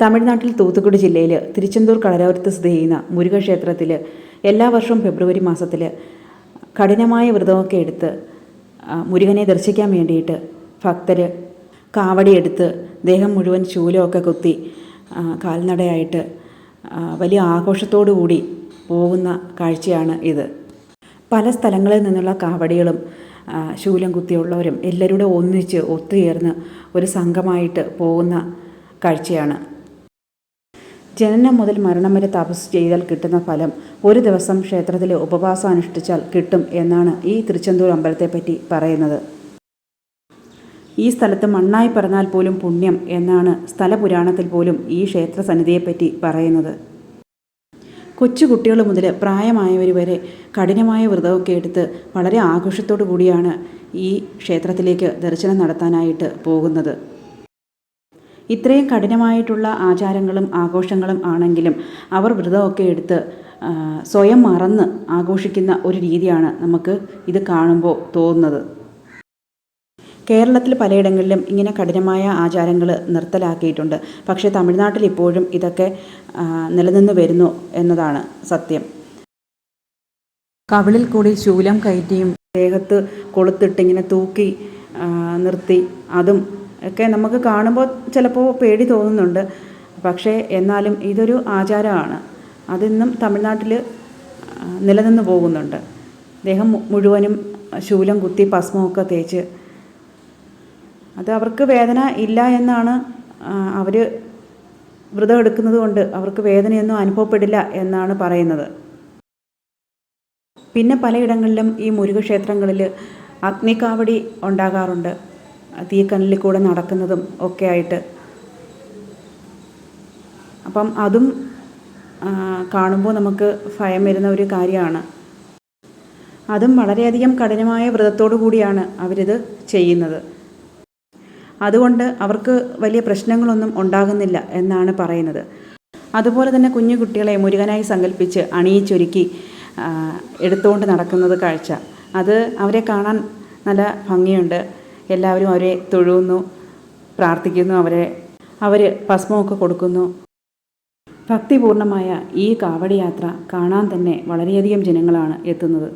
തമിഴ്നാട്ടിൽ തൂത്തുക്കുടി ജില്ലയിൽ തിരുച്ചെന്തൂർ കടലോരത്ത് സ്ഥിതി ചെയ്യുന്ന മുരുകക്ഷേത്രത്തിൽ എല്ലാ വർഷവും ഫെബ്രുവരി മാസത്തിൽ കഠിനമായ വ്രതമൊക്കെ എടുത്ത് മുരുകനെ ദർശിക്കാൻ വേണ്ടിയിട്ട് ഭക്തർ കാവടിയെടുത്ത് ദേഹം മുഴുവൻ ശൂലമൊക്കെ കുത്തി കാൽനടയായിട്ട് വലിയ ആഘോഷത്തോടു കൂടി പോകുന്ന കാഴ്ചയാണ് ഇത്. പല സ്ഥലങ്ങളിൽ നിന്നുള്ള കാവടികളും ശൂലം കുത്തിയുള്ളവരും എല്ലാവരും ഒന്നിച്ച് ഒത്തുചേർന്ന് ഒരു സംഘമായിട്ട് പോകുന്ന കാഴ്ചയാണ്. ജനനം മുതൽ മരണം വരെ തപസ് ചെയ്താൽ കിട്ടുന്ന ഫലം ഒരു ദിവസം ക്ഷേത്രത്തിലെ ഉപവാസം അനുഷ്ഠിച്ചാൽ കിട്ടും എന്നാണ് ഈ തിരുച്ചെന്തൂർ അമ്പലത്തെപ്പറ്റി പറയുന്നത്. ഈ സ്ഥലത്ത് മണ്ണായി പറഞ്ഞാൽ പോലും പുണ്യം എന്നാണ് സ്ഥലപുരാണത്തിൽ പോലും ഈ ക്ഷേത്ര സന്നിധിയെപ്പറ്റി പറയുന്നത്. കൊച്ചു കുട്ടികൾ മുതൽ പ്രായമായവർ വരെ കഠിനമായ വ്രതമൊക്കെ എടുത്ത് വളരെ ആഘോഷത്തോടു കൂടിയാണ് ഈ ക്ഷേത്രത്തിലേക്ക് ദർശനം നടത്താനായിട്ട് പോകുന്നത്. ഇത്രയും കഠിനമായിട്ടുള്ള ആചാരങ്ങളും ആഘോഷങ്ങളും ആണെങ്കിലും അവർ വ്രതമൊക്കെ എടുത്ത് സ്വയം മറന്ന് ആഘോഷിക്കുന്ന ഒരു രീതിയാണ് നമുക്ക് ഇത് കാണുമ്പോൾ തോന്നുന്നത്. കേരളത്തിൽ പലയിടങ്ങളിലും ഇങ്ങനെ കഠിനമായ ആചാരങ്ങൾ നിർത്തലാക്കിയിട്ടുണ്ട്. പക്ഷേ തമിഴ്നാട്ടിൽ ഇപ്പോഴും ഇതൊക്കെ നിലനിന്ന് വരുന്നു എന്നതാണ് സത്യം. കവിളിൽ കൂടി ശൂലം കയറ്റിയും ദേഹത്ത് കൊളുത്തിട്ട് ഇങ്ങനെ തൂക്കി നിർത്തി അതും ഒക്കെ നമുക്ക് കാണുമ്പോൾ ചിലപ്പോൾ പേടി തോന്നുന്നുണ്ട്. പക്ഷേ എന്നാലും ഇതൊരു ആചാരമാണ്. അതിന്നും തമിഴ്നാട്ടിൽ നിലനിന്ന് പോകുന്നുണ്ട്. ദേഹം മുഴുവനും ശൂലം കുത്തി ഭസ്മമൊക്കെ തേച്ച്. അത് അവർക്ക് വേദന ഇല്ല എന്നാണ് അവർ വ്രതം എടുക്കുന്നത് കൊണ്ട് അവർക്ക് വേദനയൊന്നും അനുഭവപ്പെടില്ല എന്നാണ് പറയുന്നത്. പിന്നെ പലയിടങ്ങളിലും ഈ മുരുകക്ഷേത്രങ്ങളിൽ അഗ്നിക്കാവടി ഉണ്ടാകാറുണ്ട്. തീക്കനലിൽ കൂടെ നടക്കുന്നതും ഒക്കെ ആയിട്ട്. അപ്പം അതും കാണുമ്പോൾ നമുക്ക് ഭയം വരുന്ന ഒരു കാര്യമാണ്. അതും വളരെയധികം കഠിനമായ വ്രതത്തോടു കൂടിയാണ് അവരിത് ചെയ്യുന്നത്. അതുകൊണ്ട് അവർക്ക് വലിയ പ്രശ്നങ്ങളൊന്നും ഉണ്ടാകുന്നില്ല എന്നാണ് പറയുന്നത്. അതുപോലെ തന്നെ കുഞ്ഞു കുട്ടികളെ മുരുകനായി സങ്കല്പിച്ച് അണിയിച്ചൊരുക്കി എടുത്തുകൊണ്ട് നടക്കുന്നത് കാഴ്ച. അത് അവരെ കാണാൻ നല്ല ഭംഗിയുണ്ട്. എല്ലാവരും അവരെ തൊഴുന്നു പ്രാർത്ഥിക്കുന്നു അവരെ അവർ ഭസ്മമൊക്കെ കൊടുക്കുന്നു. ഭക്തിപൂർണമായ ഈ കാവടിയാത്ര കാണാൻ തന്നെ വളരെയധികം ജനങ്ങളാണ് എത്തുന്നത്.